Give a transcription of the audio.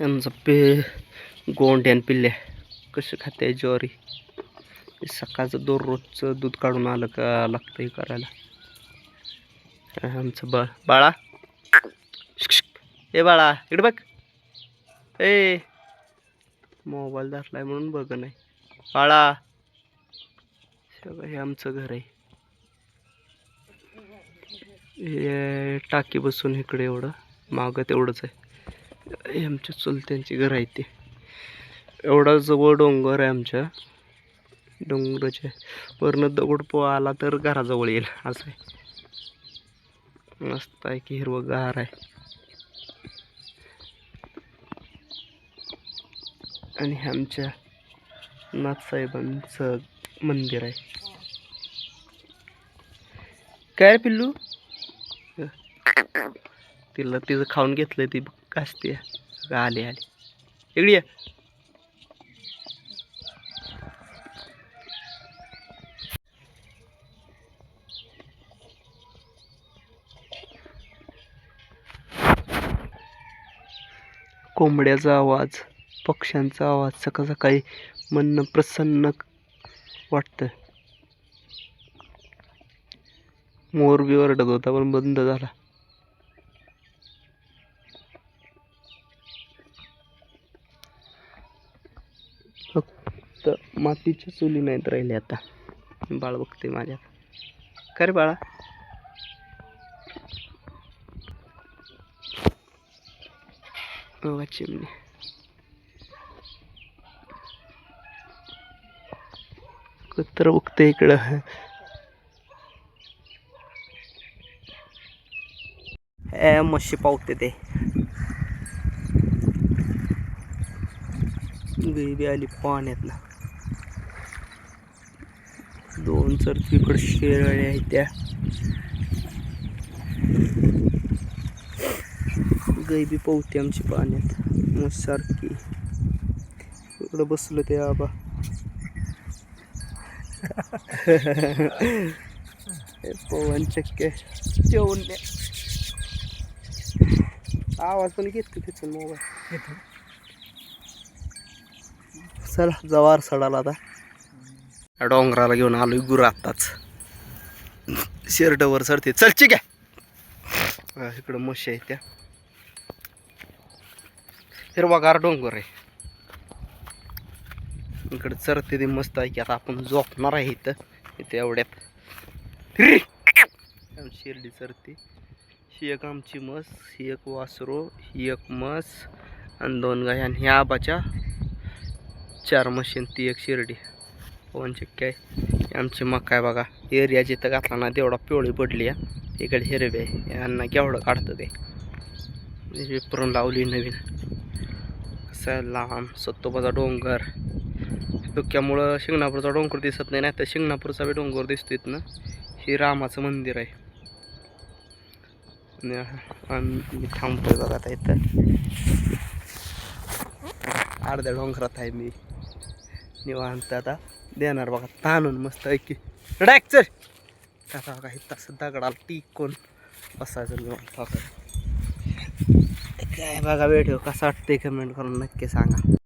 यांचं पे गोंड्यान पिल्ल्या कसं खाते ज्वारी सकाळचं दररोजचं दूध काढून आलं का लागतं हे करायला आमचं बा बाळा ए बाळा इकडे बघ ए मोबाईल धरलाय म्हणून बघ नाही बाळा सगळं हे आमचं घर आहे हे टाकी बसून इकडे एवढं मागं तेवढंच आहे हे आमच्या चुलत्यांची घर आहे ते. एवढा जवळ डोंगर आहे आमच्या. डोंगराच्या वरनं दगड पो आला तर घराजवळ येईल असं आहे. मस्त आहे की हिरवं गार आहे. आणि आमच्या नाथसाहेबांचं मंदिर आहे. काय पिल्लू? तिला तिचं खाऊन घेतलं ती कासते आले आले. इकडे या. कोंबड्याचा आवाज पक्ष्यांचा आवाज सकाळ सकाळी मन प्रसन्न वाटतं. मोर बी ओरडत होता पण बंद झाला. फक्त मातीच्या चुली नाहीत राहिले आता. बाळ बघते माझ्या. खरे बाळा. बघा चिमणी. कुत्र बघते इकडं. ए म्हशी पावते ते. गैबी आली पाण्यात ना दोन चरतीकडे शेरळ्या आहेत त्या. गैबी पावते आमची पाण्यात. मस्त सारखी. इकडं बसलं ते आबा. हे पवन चक्के. जेवण द्या. आवाज पण घेतो त्याचा मोबाईल. चला जवार सडाला आता. डोंगराला घेऊन आलोय गुरु आत्ताच. शिरडवर सरते चल चिक आहे. इकडं म्हशी आहे त्या. हिरवागार डोंगर आहे. इकडे चरते ते मस्त आहे की आता आपण झोपणार आहे इथं इथे एवढ्यात. शिर्डी चरते. ही एक आमची म्हस ही एक वासरो ही एक मस आणि दोन गाय आणि ह्या आबाच्या चार मशीन ती एक शिर्डी. पवन चक्की आहे आमची मका आहे बघा. एरिया जिथं घातला ना तेवढा पिवळी पडली आहे इकडे हिरवे आहे. यांना केवढं काढतं ते? म्हणजे विपरून लावली नवीन. कसं लांब सत्तोबाचा डोंगर. धुक्यामुळं शिंगणापूरचा डोंगर दिसत नाही नाही तर शिंगणापूरचा बी डोंगर दिसतो इथनं. हे रामाचं मंदिर आहे. आणि आम्ही मी थांबतोय बघा आता इथं. अर्ध्या डोंगरात आहे मी. निवांत आता देणार बघा ताणून मस्त ऐकी. रडाक चल. आता बघा इथं असं दगडाला टिकून बसायचं निवांत काय बघा व्हिडिओ कसा वाटते कमेंट करून नक्की सांगा.